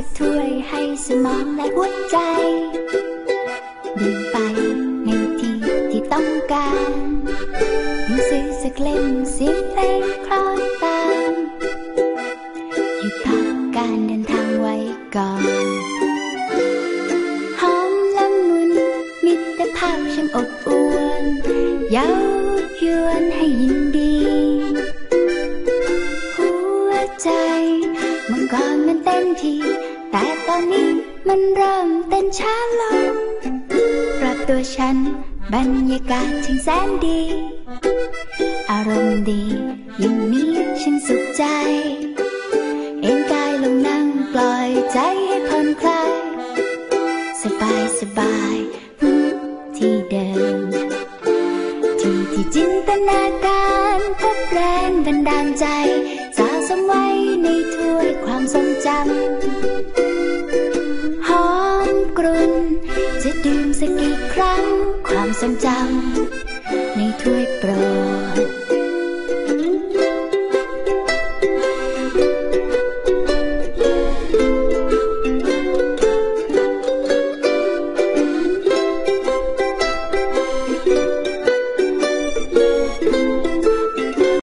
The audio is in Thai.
สมองและหัวใจดื่มไปในที่ที่ต้องการหนังสือสักเล่มเสียงเพลงคล้อยตามหยุดพักการเดินทางไว้ก่อนหอมละมุนมิตรภาพช่างอบอวลเย้ายวนให้ยินดี มื่อก่อนมันเต้นที แต่ตอนนี้มันเริ่มเต้นช้าลงปรับตัวฉัน บรรยากาศช่างแสนดี อารมณ์ดีอย่างนี้ฉันสุขใจ เอ็นกายลงนั่งปล่อยใจให้ผ่อนคลาย สบายสบายที่เดิม ที่ที่จินตนาการพบแรงบันดาลใจสะสมไว้ในถ้วย ทรงจำหอมกรุ่นจะดื่มสักกี่ครั้งความทรงจำใน